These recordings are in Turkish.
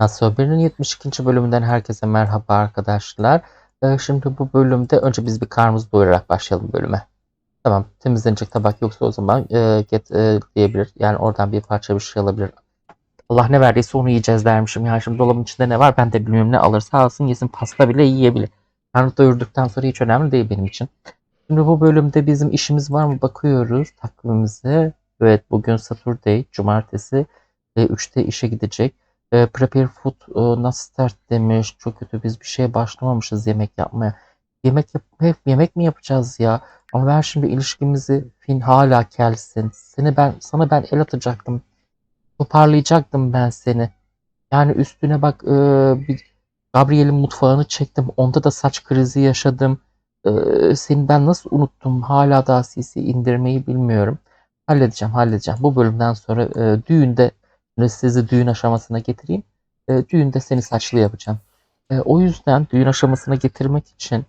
Birinin 72. bölümünden herkese merhaba arkadaşlar. Ee, şimdi bu bölümde önce biz bir karnımızı doyurarak başlayalım bölüme. Tamam temizlenecek tabak yoksa o zaman e, get e, diyebilir. Yani oradan bir parça bir şey alabilir. Allah ne verdiyse onu yiyeceğiz dermişim. Ya şimdi dolabın içinde ne var ben de bilmiyorum ne alırsa alsın yesin pasta bile yiyebilir. Karnı doyurduktan sonra hiç önemli değil benim için. Şimdi bu bölümde bizim işimiz var mı bakıyoruz takvimimize. Evet bugün Saturday, cumartesi. E, 3'te işe gidecek. E, prepare food e, not start demiş. Çok kötü biz bir şeye başlamamışız yemek yapmaya. Yemek yap hep yemek mi yapacağız ya? Ama ben şimdi ilişkimizi fin hala kelsin. Seni ben sana ben el atacaktım. Toparlayacaktım ben seni. Yani üstüne bak e, bir Gabriel'in mutfağını çektim. Onda da saç krizi yaşadım. E, seni ben nasıl unuttum? Hala daha CC indirmeyi bilmiyorum. Halledeceğim, halledeceğim. Bu bölümden sonra e, düğünde Şimdi sizi düğün aşamasına getireyim. E, düğünde seni saçlı yapacağım. E, o yüzden düğün aşamasına getirmek için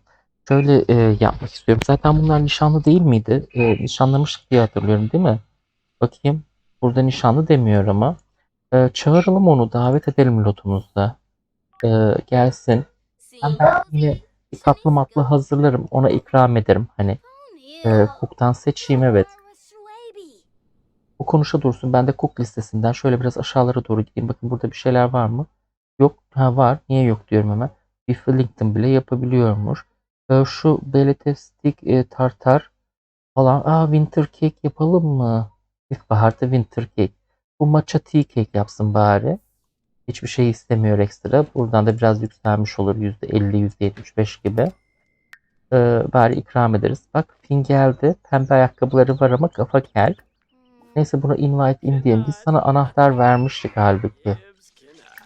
şöyle e, yapmak istiyorum. Zaten bunlar nişanlı değil miydi? E, nişanlamış diye hatırlıyorum değil mi? Bakayım. Burada nişanlı demiyor ama. E, çağıralım onu davet edelim lotumuzda. E, gelsin. Ben, yine bir tatlı matlı hazırlarım. Ona ikram ederim. Hani e, cook'tan seçeyim evet. Bu konuşa dursun. Ben de cook listesinden şöyle biraz aşağılara doğru gideyim. Bakın burada bir şeyler var mı? Yok. Ha var. Niye yok diyorum hemen. Bir Wellington bile yapabiliyormuş. Ee, şu Beletestik e, tartar falan. Aa winter cake yapalım mı? İlkbaharda winter cake. Bu matcha tea cake yapsın bari. Hiçbir şey istemiyor ekstra. Buradan da biraz yükselmiş olur. %50, %75 gibi. Ee, bari ikram ederiz. Bak Finn geldi. Pembe ayakkabıları var ama kafa kel. Neyse buna invite in diyelim. Biz sana anahtar vermiştik halbuki.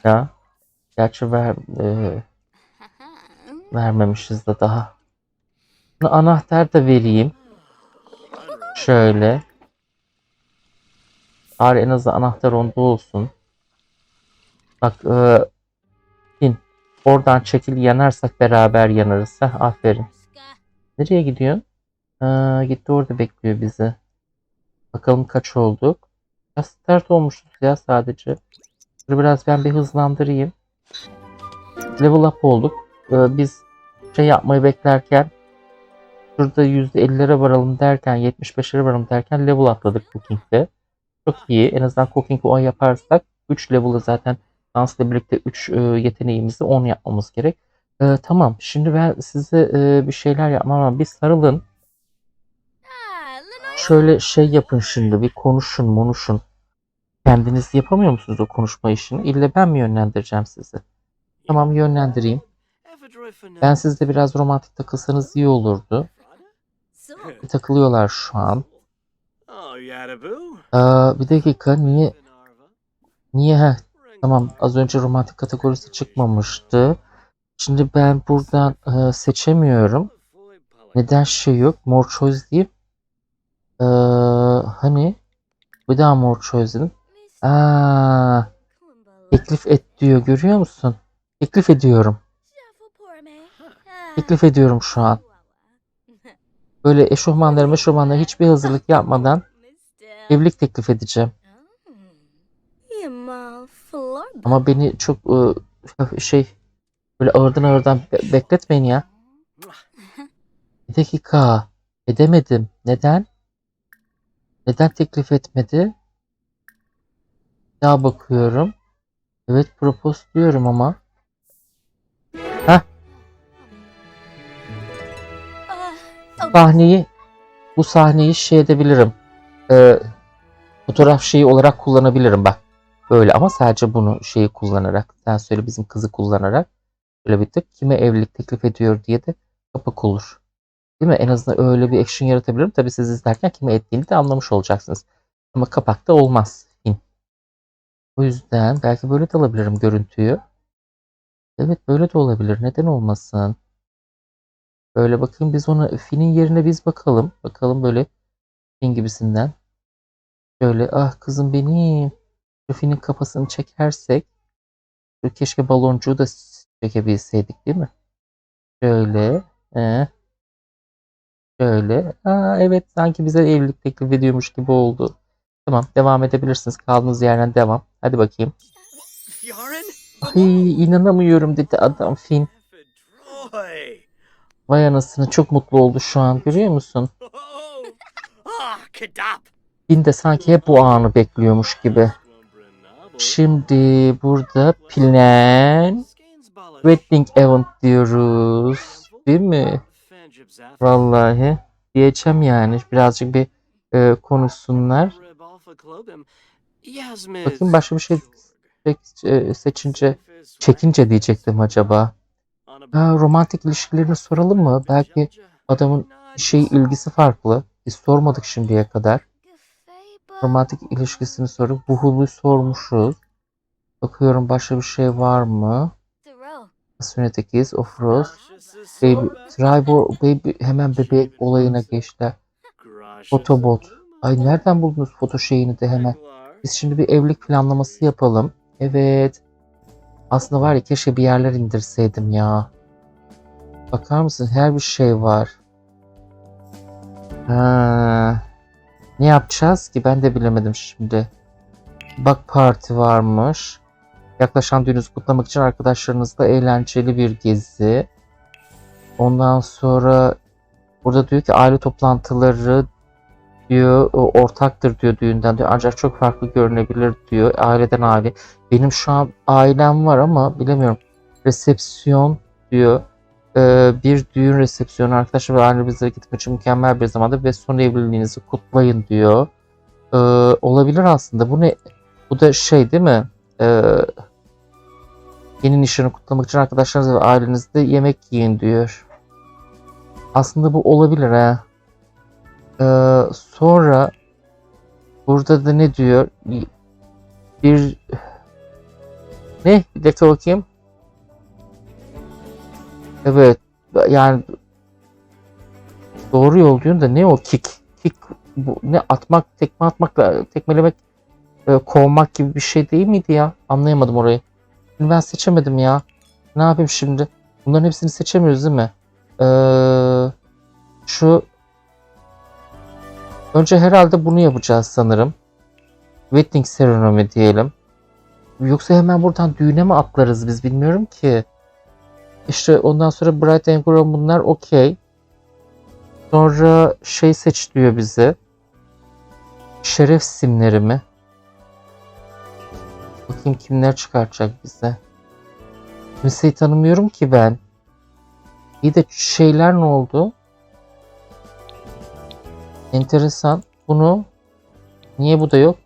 Ya. Gerçi ver, e, vermemişiz de daha. Buna anahtar da vereyim. Şöyle. Bari en azından anahtar onda olsun. Bak e, in. Oradan çekil yanarsak beraber yanarız. Heh, aferin. Nereye gidiyorsun? Aa, gitti orada bekliyor bizi. Bakalım kaç olduk. Ya start olmuşuz ya sadece. Dur biraz ben bir hızlandırayım. Level up olduk. Ee, biz şey yapmayı beklerken şurada %50'lere varalım derken 75'lere varalım derken level atladık cooking'de. Çok iyi. En azından cooking'i 10 yaparsak 3 level'ı zaten dansla birlikte 3 e, yeteneğimizi 10 yapmamız gerek. Ee, tamam. Şimdi ben size e, bir şeyler yapmam ama bir sarılın. Şöyle şey yapın şimdi bir konuşun monuşun. Kendiniz yapamıyor musunuz o konuşma işini? İlle ben mi yönlendireceğim sizi? Tamam yönlendireyim. Ben sizde biraz romantik takılsanız iyi olurdu. Takılıyorlar şu an. Aa, bir dakika niye niye heh, tamam az önce romantik kategorisi çıkmamıştı. Şimdi ben buradan e, seçemiyorum. Neden şey yok? More choice deyip ee, hani bir daha mor çözdüm. Aa, teklif et diyor görüyor musun? Teklif ediyorum. Teklif ediyorum şu an. Böyle eşofmanları eşofmanları hiçbir hazırlık yapmadan evlilik teklif edeceğim. Ama beni çok e, şey böyle ağırdan ağırdan be- bekletmeyin ya. Bir dakika. Edemedim. Neden? Neden teklif etmedi? Ya bakıyorum. Evet propose diyorum ama. Heh sahneyi bu sahneyi şey edebilirim. Ee, fotoğraf şeyi olarak kullanabilirim bak. Böyle ama sadece bunu şeyi kullanarak. Sen söyle bizim kızı kullanarak. Böyle bir tık kime evlilik teklif ediyor diye de kapak olur. Değil mi? En azından öyle bir action yaratabilirim. Tabii siz izlerken kime ettiğini de anlamış olacaksınız. Ama kapakta olmaz. Fin. O yüzden belki böyle de alabilirim görüntüyü. Evet böyle de olabilir. Neden olmasın? Böyle bakayım biz ona Fin'in yerine biz bakalım. Bakalım böyle Fin gibisinden. Şöyle ah kızım benim. Şu Fin'in kafasını çekersek. Keşke baloncuğu da çekebilseydik değil mi? Şöyle. Eh. Şöyle. Aa, evet sanki bize evlilik teklif ediyormuş gibi oldu. Tamam devam edebilirsiniz. Kaldığınız yerden devam. Hadi bakayım. Ay inanamıyorum dedi adam Finn. Vay anasını çok mutlu oldu şu an görüyor musun? Ah! Finn de sanki hep bu anı bekliyormuş gibi. Şimdi burada plan Wedding Event diyoruz. Değil mi? Vallahi diyeceğim yani birazcık bir e, konuşsunlar. Bakayım başka bir şey e, seçince çekince diyecektim acaba. Ha, romantik ilişkilerini soralım mı? Belki adamın şey ilgisi farklı. Biz sormadık şimdiye kadar. Romantik ilişkisini sorup Buhul'u sormuşuz. Bakıyorum başka bir şey var mı? Sunnetic is of Rose. Baby, Tribor, baby hemen bebek olayına geçti. Photobot. Ay nereden buldunuz foto şeyini de hemen? Biz şimdi bir evlilik planlaması yapalım. Evet. Aslında var ya keşke bir yerler indirseydim ya. Bakar mısın? Her bir şey var. Ha. Ne yapacağız ki? Ben de bilemedim şimdi. Bak parti varmış. Yaklaşan düğününüzü kutlamak için arkadaşlarınızla eğlenceli bir gezi. Ondan sonra burada diyor ki aile toplantıları diyor ortaktır diyor düğünden diyor ancak çok farklı görünebilir diyor aileden aile. Benim şu an ailem var ama bilemiyorum. Resepsiyon diyor. Ee, bir düğün resepsiyonu arkadaşlar ve ailemizle gitmek için mükemmel bir zamanda ve son evliliğinizi kutlayın diyor. Ee, olabilir aslında. Bu ne? Bu da şey değil mi? Ee, yeni nişanı kutlamak için arkadaşlarınızla ve ailenizle yemek yiyin diyor. Aslında bu olabilir ha. Ee, sonra burada da ne diyor? Bir ne? Bir dakika bakayım. Evet. Yani doğru yol diyorsun da ne o kick? Kick bu ne atmak, tekme atmak, tekmelemek, e, kovmak gibi bir şey değil miydi ya? Anlayamadım orayı. Ben seçemedim ya. Ne yapayım şimdi? Bunların hepsini seçemiyoruz değil mi? Ee, şu Önce herhalde bunu yapacağız sanırım. Wedding ceremony diyelim. Yoksa hemen buradan düğüne mi atlarız biz bilmiyorum ki. İşte ondan sonra Bright and Groom bunlar okey. Sonra şey seç diyor bize. Şeref simleri mi? Bakayım kimler çıkartacak bize. Kimseyi tanımıyorum ki ben. İyi de şeyler ne oldu? Enteresan. Bunu niye bu da yok?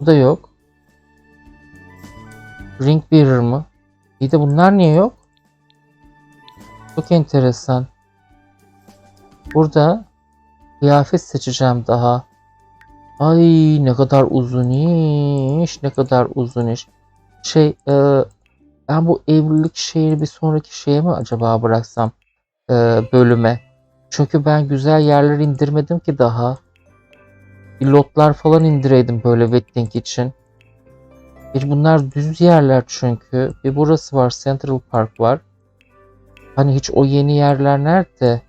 Bu da yok. Ring Bearer mı? İyi de bunlar niye yok? Çok enteresan. Burada kıyafet seçeceğim daha. Ay ne kadar uzun iş. Ne kadar uzun iş. Şey e, ben bu evlilik şeyini bir sonraki şeye mi acaba bıraksam e, bölüme? Çünkü ben güzel yerler indirmedim ki daha. Lotlar falan indireydim böyle wedding için. Bir bunlar düz yerler çünkü. Bir burası var Central Park var. Hani hiç o yeni yerler nerede?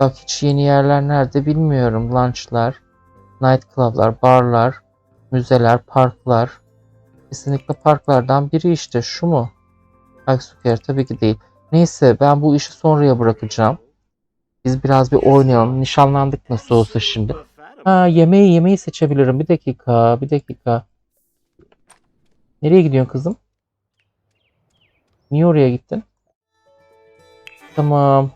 Bak hiç yeni yerler nerede bilmiyorum. Lunchlar, nightclub'lar, barlar, müzeler, parklar. Kesinlikle parklardan biri işte şu mu? Square tabii ki değil. Neyse ben bu işi sonraya bırakacağım. Biz biraz bir oynayalım. Nişanlandık nasıl olsa şimdi. Ha yemeği yemeği seçebilirim. Bir dakika, bir dakika. Nereye gidiyorsun kızım? Niye oraya gittin? Tamam.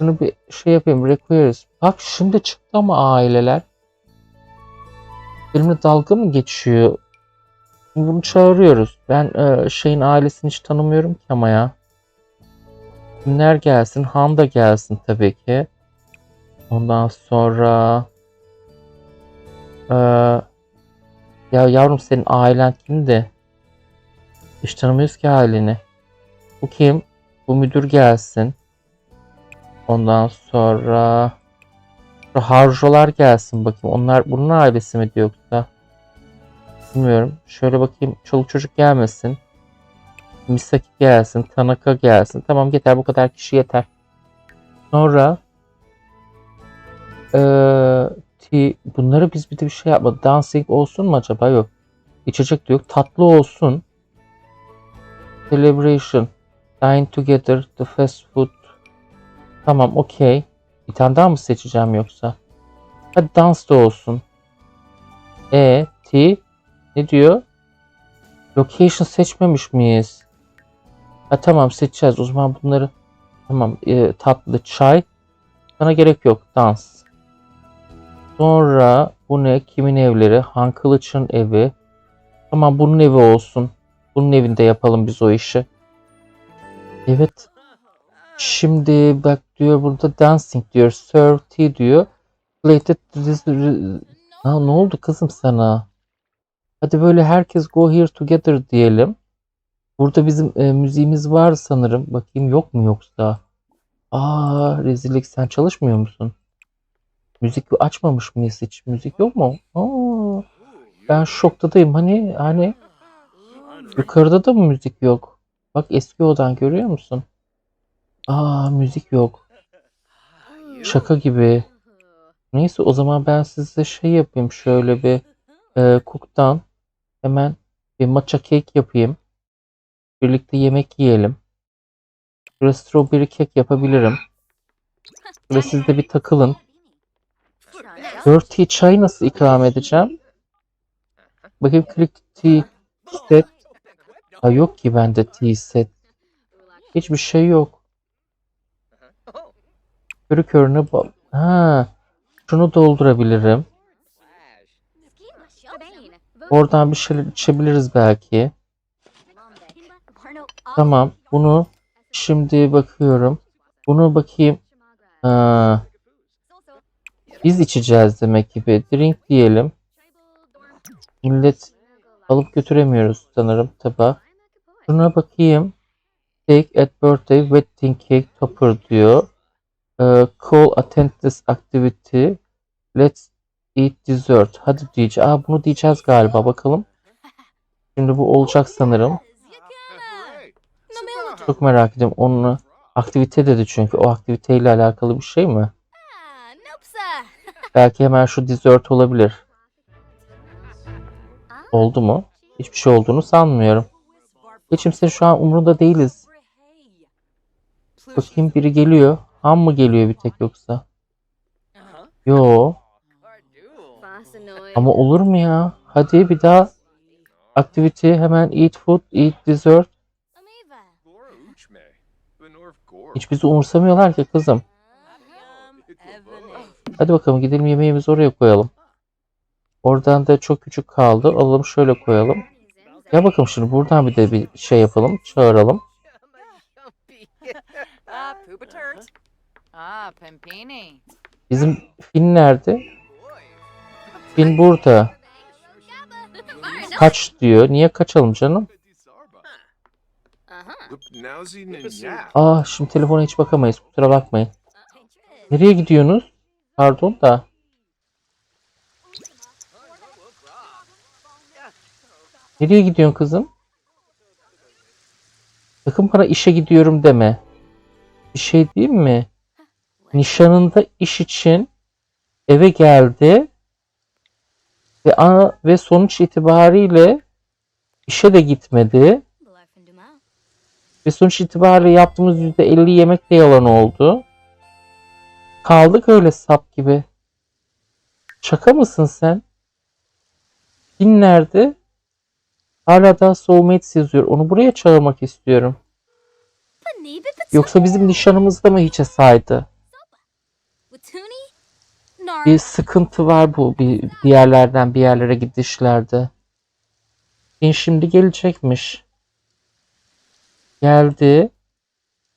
Şunu bir şey yapayım. Requires. Bak şimdi çıktı ama aileler. Benimle dalga mı geçiyor? Bunu çağırıyoruz. Ben e, şeyin ailesini hiç tanımıyorum ki ama ya. Kimler gelsin? Han da gelsin tabii ki. Ondan sonra ee, ya yavrum senin ailen kimdi? Hiç tanımıyoruz ki aileni. Bu kim? Bu müdür gelsin. Ondan sonra şu harjolar gelsin bakayım. Onlar bunun ailesi mi yoksa? Bilmiyorum. Şöyle bakayım. Çoluk çocuk gelmesin. Misaki gelsin. Tanaka gelsin. Tamam yeter bu kadar kişi yeter. Sonra ti, bunları biz bir de bir şey yapmadık. Dancing olsun mu acaba? Yok. İçecek de yok. Tatlı olsun. Celebration. Dine together. The fast food. Tamam okey. Bir tane daha mı seçeceğim yoksa? Hadi dans da olsun. E, T. Ne diyor? Location seçmemiş miyiz? Ha tamam seçeceğiz. O zaman bunları tamam e, tatlı çay. Sana gerek yok. Dans. Sonra bu ne? Kimin evleri? Han Kılıç'ın evi. Tamam bunun evi olsun. Bunun evinde yapalım biz o işi. Evet. Şimdi bak diyor burada dancing diyor. Serve tea diyor. Plated Ha, ne oldu kızım sana? Hadi böyle herkes go here together diyelim. Burada bizim e, müziğimiz var sanırım. Bakayım yok mu yoksa? Aa rezillik sen çalışmıyor musun? Müzik açmamış mıyız hiç? Müzik yok mu? Aa, ben şoktadayım. Hani hani yukarıda da mı müzik yok? Bak eski odan görüyor musun? Aa müzik yok. Şaka gibi. Neyse o zaman ben size şey yapayım şöyle bir e, cook'tan hemen bir matcha cake yapayım. Birlikte yemek yiyelim. Şöyle strawberry cake yapabilirim. Şöyle siz de bir takılın. Dirty çay nasıl ikram edeceğim? Bakayım click tea set. Ha yok ki bende tea set. Hiçbir şey yok. Körü körüne. Ha, şunu doldurabilirim. Oradan bir şeyler içebiliriz belki. Tamam. Bunu şimdi bakıyorum. Bunu bakayım. Ha, biz içeceğiz demek ki. Bir drink diyelim. Millet alıp götüremiyoruz sanırım tabağa. Şuna bakayım. Take at birthday wedding cake topper diyor. Ee, call attend this activity. Let's eat dessert. Hadi diyeceğiz. Aa bunu diyeceğiz galiba. Bakalım. Şimdi bu olacak sanırım. Çok merak ediyorum. Onu aktivite dedi çünkü. O aktiviteyle alakalı bir şey mi? Belki hemen şu dessert olabilir. Oldu mu? Hiçbir şey olduğunu sanmıyorum. Hiç şu an umurunda değiliz. Bakayım biri geliyor. Han mı geliyor bir tek yoksa? Yo. Ama olur mu ya? Hadi bir daha activity hemen eat food, eat dessert. Hiç bizi umursamıyorlar ki kızım. Hadi bakalım gidelim yemeğimizi oraya koyalım. Oradan da çok küçük kaldı. Alalım şöyle koyalım. Ya bakalım şimdi buradan bir de bir şey yapalım. Çağıralım. Ah, Pimpini. Bizim Finn nerede? Finn burada. Kaç diyor. Niye kaçalım canım? Aa şimdi telefona hiç bakamayız. Kusura bakmayın. Nereye gidiyorsunuz? Pardon da. Nereye gidiyorsun kızım? Sakın bana işe gidiyorum deme. Bir şey değil mi? Nişanında iş için eve geldi ve ana ve sonuç itibariyle işe de gitmedi ve sonuç itibariyle yaptığımız %50 yemek de yalan oldu. Kaldık öyle sap gibi. Şaka mısın sen? Nerede? Hala daha soulmates yazıyor. Onu buraya çağırmak istiyorum. Yoksa bizim nişanımızda mı hiçe saydı? Bir sıkıntı var bu bir diğerlerden bir yerlere gidişlerde. Bin şimdi gelecekmiş. Geldi.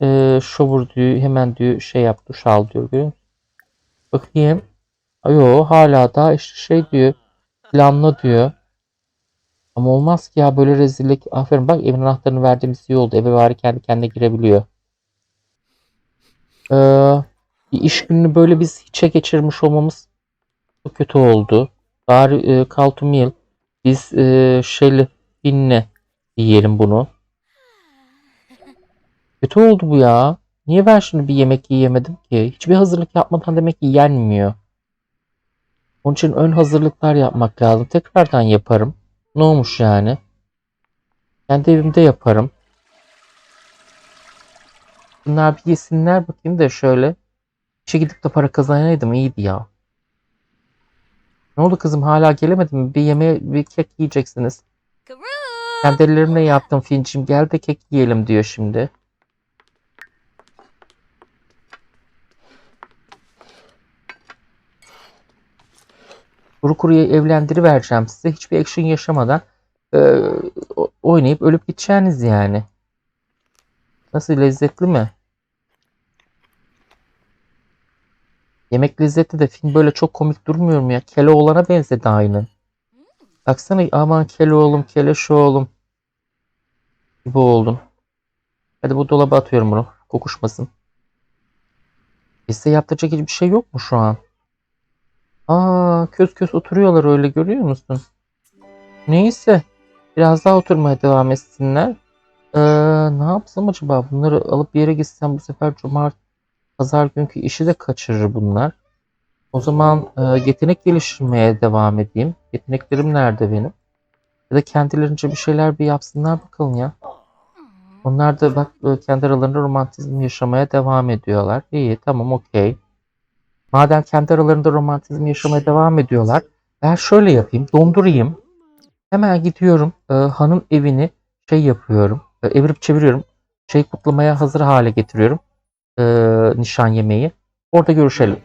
Ee, şovur diyor. Hemen diyor şey yap duş al diyor. Musun? Bakayım. Ayo hala daha işte şey diyor. Planla diyor. Ama olmaz ki ya böyle rezillik. Aferin bak evin anahtarını verdiğimiz iyi oldu. Eve bari kendi kendine girebiliyor. Ee, bir iş gününü böyle biz hiçe geçirmiş olmamız çok kötü oldu. Bari e, meal. Biz e, şeyle binle yiyelim bunu. Kötü oldu bu ya. Niye ben şimdi bir yemek yiyemedim ki? Hiçbir hazırlık yapmadan demek ki yenmiyor. Onun için ön hazırlıklar yapmak lazım. Tekrardan yaparım. Ne olmuş yani? Kendi evimde yaparım. Bunlar bir yesinler bakayım da şöyle. İşe gidip de para kazanaydım iyiydi ya. Ne oldu kızım hala gelemedin mi? Bir yemeğe bir kek yiyeceksiniz. Kendi yaptım Fincim gel de kek yiyelim diyor şimdi. Kuru kuruya evlendirivereceğim size. Hiçbir action yaşamadan e, oynayıp ölüp gideceğiniz yani. Nasıl lezzetli mi? Yemek lezzetli de film böyle çok komik durmuyor mu ya? Keloğlan'a benzedi aynı. Baksana aman Keloğlum, Keleşoğlum gibi oldun. Hadi bu dolaba atıyorum bunu. Kokuşmasın. Size yaptıracak hiçbir şey yok mu şu an? Aa, köz köz oturuyorlar öyle görüyor musun? Neyse. Biraz daha oturmaya devam etsinler. Ee, ne yapsam acaba? Bunları alıp bir yere gitsem bu sefer cumart pazar günkü işi de kaçırır bunlar. O zaman e, yetenek geliştirmeye devam edeyim. Yeteneklerim nerede benim? Ya da kendilerince bir şeyler bir yapsınlar bakalım ya. Onlar da bak e, kendi aralarında romantizm yaşamaya devam ediyorlar. İyi tamam okey. Madem kendi aralarında romantizm yaşamaya devam ediyorlar. Ben şöyle yapayım. Dondurayım. Hemen gidiyorum. E, hanın evini şey yapıyorum. E, evirip çeviriyorum. Şey kutlamaya hazır hale getiriyorum. E, nişan yemeği. Orada görüşelim.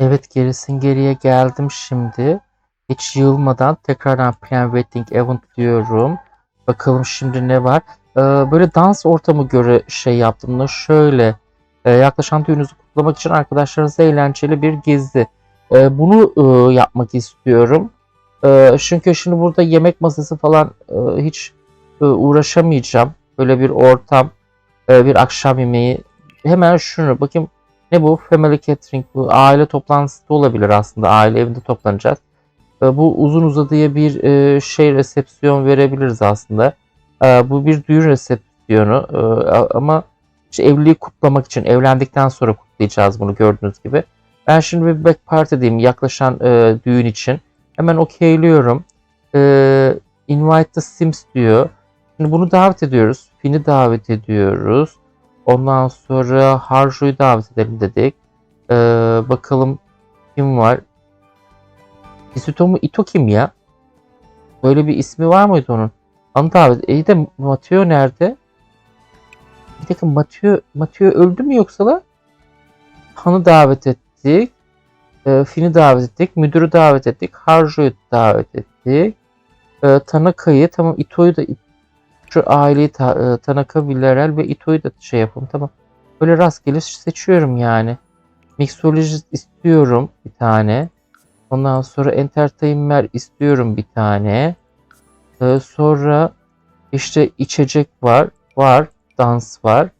Evet gerisin geriye geldim şimdi. Hiç yığılmadan tekrardan plan wedding event diyorum. Bakalım şimdi ne var. Ee, böyle dans ortamı göre şey yaptım da şöyle. e, yaklaşan düğününüzü kutlamak için arkadaşlarınızla eğlenceli bir gezi. Ee, bunu e, yapmak istiyorum. Ee, çünkü şimdi burada yemek masası falan e, hiç e, uğraşamayacağım. Böyle bir ortam, e, bir akşam yemeği. Hemen şunu bakayım. Ne bu? Family catering bu. Aile toplantısı da olabilir aslında. Aile evinde toplanacağız. E, bu uzun uzadıya bir e, şey resepsiyon verebiliriz aslında. E, bu bir düğün resepsiyonu E, ama işte evliliği kutlamak için evlendikten sonra kutlayacağız bunu gördüğünüz gibi. Ben şimdi bir back party'deyim yaklaşan e, düğün için. Hemen okeyliyorum. İnvite the Sims diyor. Şimdi bunu davet ediyoruz. Fin'i davet ediyoruz. Ondan sonra Harjo'yu davet edelim dedik. E, bakalım kim var? Hisutomu Ito kim ya? Böyle bir ismi var mıydı onun? Onu davet. İyi de Mateo nerede? Bir dakika Mateo, Mateo öldü mü yoksa la? Han'ı davet ettik. E, Finn'i davet ettik. Müdürü davet ettik. Harjo'yu davet ettik. E, Tanaka'yı tamam Ito'yu da şu aileyi ta, e, Tanaka, Villarreal ve Ito'yu da şey yapalım tamam. Böyle rastgele seçiyorum yani. Mixologist istiyorum bir tane. Ondan sonra entertainer istiyorum bir tane. Ee, sonra işte içecek var. Var. Dans var.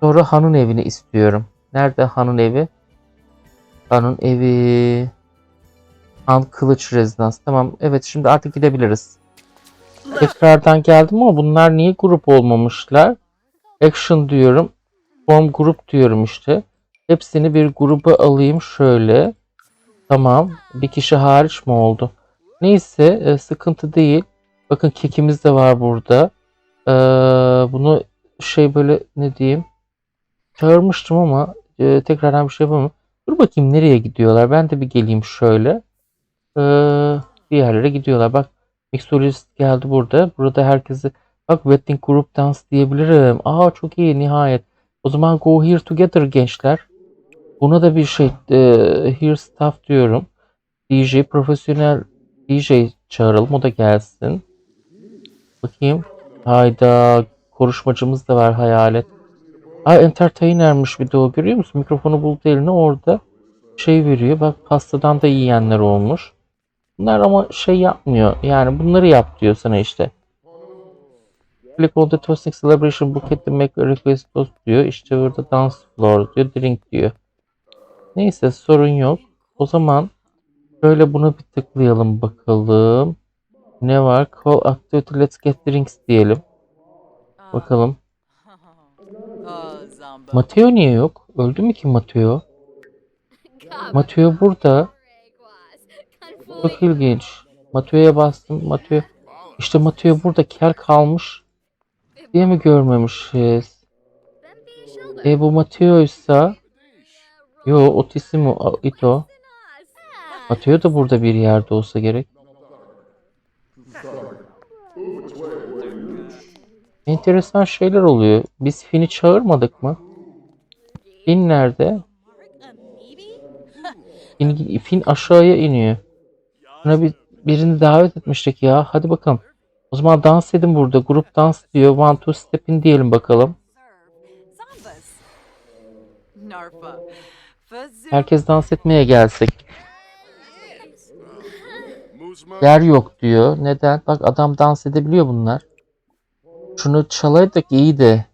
Sonra hanın evini istiyorum. Nerede hanın evi? Hanın evi. Han Kılıç Rezidans. Tamam. Evet şimdi artık gidebiliriz. Tekrardan geldim ama bunlar niye grup olmamışlar? Action diyorum. Form grup diyorum işte. Hepsini bir gruba alayım şöyle. Tamam. Bir kişi hariç mi oldu? Neyse e, sıkıntı değil. Bakın kekimiz de var burada. Ee, bunu şey böyle ne diyeyim? Çağırmıştım ama e, tekrardan bir şey yapamam. Dur bakayım nereye gidiyorlar. Ben de bir geleyim şöyle. Ee, bir yerlere gidiyorlar. Bak Mixologist geldi burada. Burada herkesi bak Wedding Group Dance diyebilirim. Aa çok iyi nihayet. O zaman go here together gençler. Buna da bir şey e, here staff diyorum. DJ profesyonel DJ çağıralım o da gelsin. Bakayım. Hayda konuşmacımız da var hayalet. Aa entertainermiş bir de o görüyor musun? Mikrofonu buldu eline orada şey veriyor. Bak pastadan da yiyenler olmuş. Bunlar ama şey yapmıyor. Yani bunları yap diyor sana işte. Click on the toasting celebration bucket to make a request toast diyor. İşte burada dance floor diyor. Drink diyor. Neyse sorun yok. O zaman şöyle buna bir tıklayalım bakalım. Ne var? Call activity let's get drinks diyelim. Bakalım. Mateo niye yok? Öldü mü ki Mateo? Mateo burada. Çok ilginç. Mateo'ya bastım. Mateo. İşte Mateo burada kel kalmış. Diye mi görmemişiz? E bu Mateo'ysa Yo Otissimo A- Ito. Mateo da burada bir yerde olsa gerek. Enteresan şeyler oluyor. Biz Finn'i çağırmadık mı? Finn nerede? Finn, Finn aşağıya iniyor. Buna bir, birini davet etmiştik ya. Hadi bakalım. O zaman dans edin burada. Grup dans diyor. One two step in diyelim bakalım. Herkes dans etmeye gelsek. Yer yok diyor. Neden? Bak adam dans edebiliyor bunlar. Şunu çalaydık iyiydi.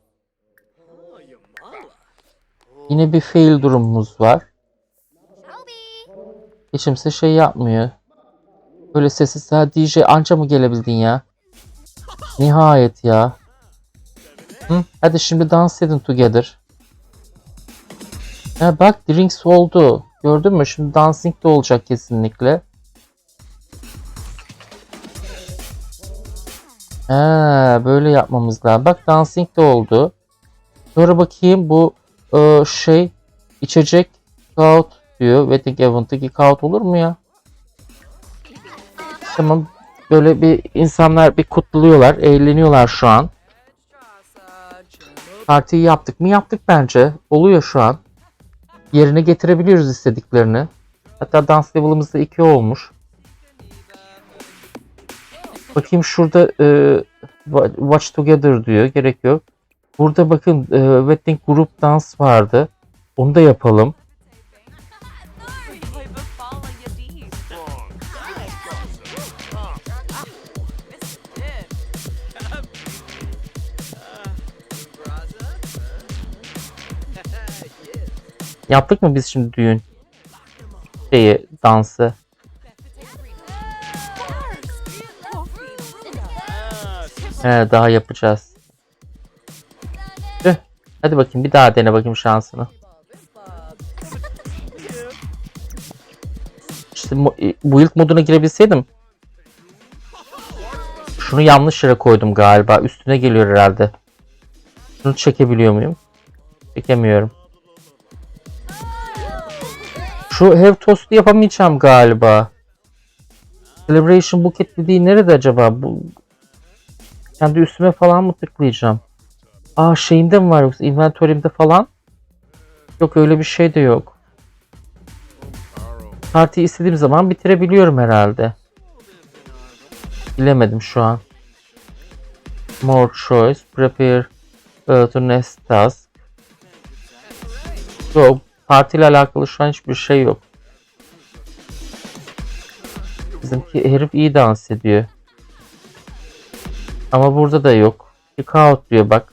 Yine bir fail durumumuz var. Hiç kimse şey yapmıyor. Böyle sessiz ha DJ anca mı gelebildin ya? Nihayet ya. Hı? Hadi şimdi dans edin together. Ha bak drinks oldu. Gördün mü? Şimdi dancing de olacak kesinlikle. Ha, böyle yapmamız lazım. Bak dancing de oldu. Sonra bakayım bu e, şey içecek kaut diyor. Wedding event'ı kaut olur mu ya? Tamam. Böyle bir insanlar bir kutluyorlar, eğleniyorlar şu an. Partiyi yaptık mı? Yaptık bence. Oluyor şu an. Yerine getirebiliyoruz istediklerini. Hatta dans level'ımız da 2 olmuş. Bakayım şurada e, wa- Watch Together diyor. Gerek yok. Burada bakın e, Wedding Group Dans vardı. Onu da yapalım. Yaptık mı biz şimdi düğün şeyi dansı? He, daha yapacağız. Tüh. Hadi bakayım bir daha dene bakayım şansını. İşte e, build moduna girebilseydim. Şunu yanlış yere koydum galiba. Üstüne geliyor herhalde. Şunu çekebiliyor muyum? Çekemiyorum. Şu Have Toast'u yapamayacağım galiba. Celebration Bucket dediği nerede acaba? Bu kendi üstüme falan mı tıklayacağım? Aa şeyimde mi var yoksa inventory'imde falan? Yok öyle bir şey de yok. Partiyi istediğim zaman bitirebiliyorum herhalde. Bilemedim şu an. More choice. Prepare uh, to next task. Yok. Partiyle alakalı şu an hiçbir şey yok. Bizimki herif iyi dans ediyor. Ama burada da yok. Kick out diyor bak.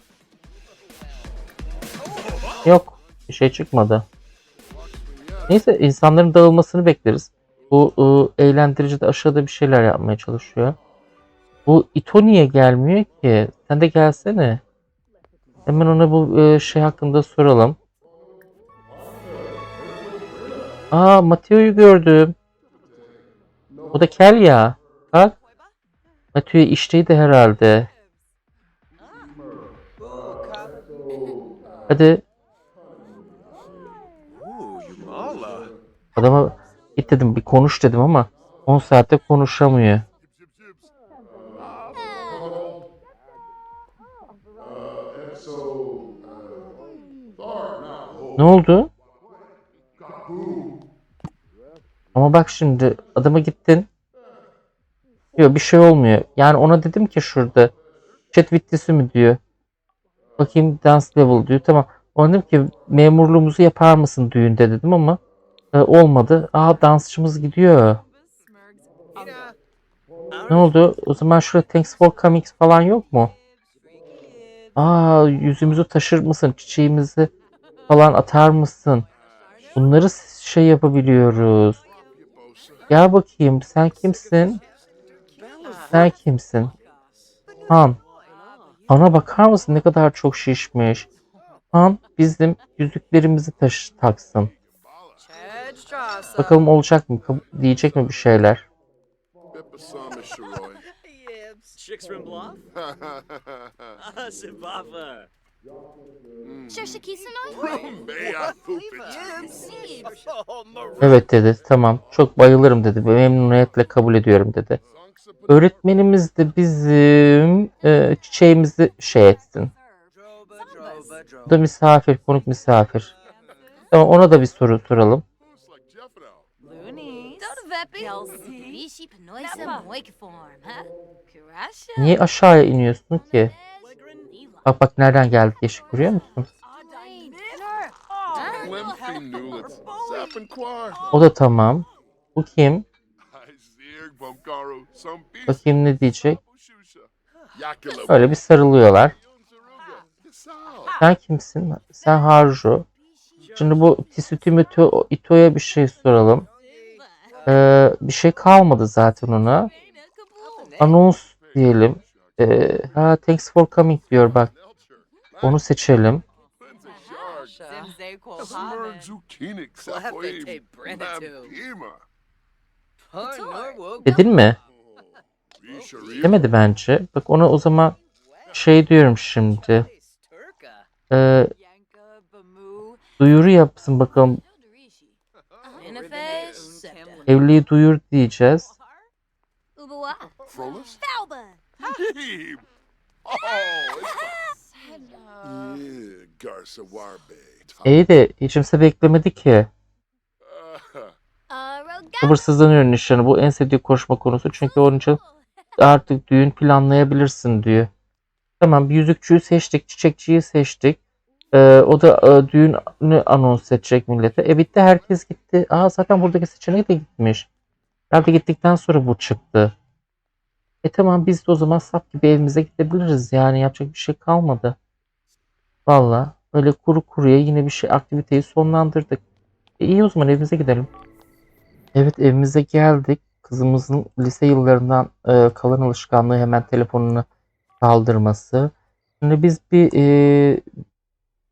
Yok. Bir şey çıkmadı. Neyse insanların dağılmasını bekleriz. Bu ıı, eğlendirici de aşağıda bir şeyler yapmaya çalışıyor. Bu Ito niye gelmiyor ki? Sen de gelsene. Hemen ona bu ıı, şey hakkında soralım. Aa Mateo'yu gördüm. O da kel ya. Bak. Mateo işteydi herhalde. Hadi adama git dedim bir konuş dedim ama 10 saatte konuşamıyor. Ne oldu? Ama bak şimdi adama gittin. Diyor bir şey olmuyor. Yani ona dedim ki şurada chat bittisi mi diyor. Bakayım dance level diyor. Tamam. Ona dedim ki memurluğumuzu yapar mısın düğünde dedim ama e, olmadı. Aa dansçımız gidiyor. Ne oldu? O zaman şurada thanks for coming falan yok mu? Aa yüzümüzü taşır mısın? Çiçeğimizi falan atar mısın? Bunları şey yapabiliyoruz. Gel bakayım sen kimsin? Sen kimsin? Han. Han'a bakar mısın ne kadar çok şişmiş. Han bizim yüzüklerimizi taş taksın. Bakalım olacak mı? Diyecek mi bir şeyler? Evet dedi. Tamam. Çok bayılırım dedi. ve Memnuniyetle kabul ediyorum dedi. Öğretmenimiz de bizim e, çiçeğimizi şey etsin. Bu da misafir, konuk misafir. Tamam ona da bir soru soralım. Niye aşağıya iniyorsun ki? Bak bak nereden geldik yeşil görüyor musun? O da tamam. Bu kim? Bakayım ne diyecek? Öyle bir sarılıyorlar. Sen kimsin? Sen Harju. Şimdi bu Tisutimi Ito- Ito'ya bir şey soralım. Ee, bir şey kalmadı zaten ona. Anons diyelim. Ee, ha, thanks for coming diyor bak. Onu seçelim. Dedin mi? Risharia. Demedi bence. Bak ona o zaman şey diyorum şimdi. Ee, duyuru yapsın bakalım. Evliliği duyur diyeceğiz. Heem. Oh, it's yeah, Garza Warbe. İyi de hiç kimse beklemedi ki. Aroga. Sabırsızlanıyor nişanı. Bu en sevdiği konuşma konusu. Çünkü onun için artık düğün planlayabilirsin diyor. Tamam bir yüzükçüyü seçtik. Çiçekçiyi seçtik. Ee, o da e, düğünü anons edecek millete. E bitti herkes gitti. Aa zaten buradaki seçenek de gitmiş. Herhalde gittikten sonra bu çıktı. E tamam biz de o zaman sap gibi evimize gidebiliriz. Yani yapacak bir şey kalmadı. Valla öyle kuru kuruya yine bir şey aktiviteyi sonlandırdık. E, iyi o zaman evimize gidelim. Evet evimize geldik. Kızımızın lise yıllarından e, kalan alışkanlığı hemen telefonunu kaldırması. Şimdi biz bir e,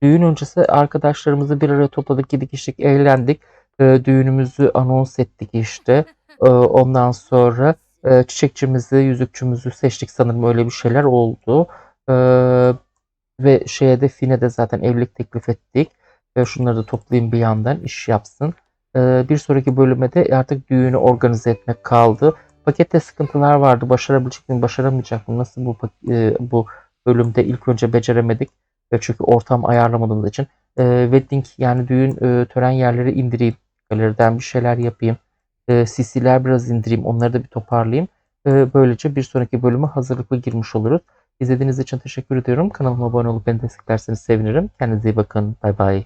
düğün öncesi arkadaşlarımızı bir araya topladık, gittik içtik, eğlendik. E, düğünümüzü anons ettik işte. E, ondan sonra e, çiçekçimizi, yüzükçümüzü seçtik sanırım öyle bir şeyler oldu. E, ve şeye de Fine de zaten evlilik teklif ettik. Ve şunları da toplayayım bir yandan iş yapsın. Ee, bir sonraki bölüme de artık düğünü organize etmek kaldı. Pakette sıkıntılar vardı. Başarabilecek miyim, başaramayacak mıyım? Nasıl bu e, bu bölümde ilk önce beceremedik. Ve çünkü ortam ayarlamadığımız için. E, wedding yani düğün e, tören yerleri indireyim. Galeriden bir şeyler yapayım. E, CC'ler biraz indireyim. Onları da bir toparlayayım. E, böylece bir sonraki bölüme hazırlıklı girmiş oluruz. İzlediğiniz için teşekkür ediyorum. Kanalıma abone olup beni desteklerseniz sevinirim. Kendinize iyi bakın. Bay bay.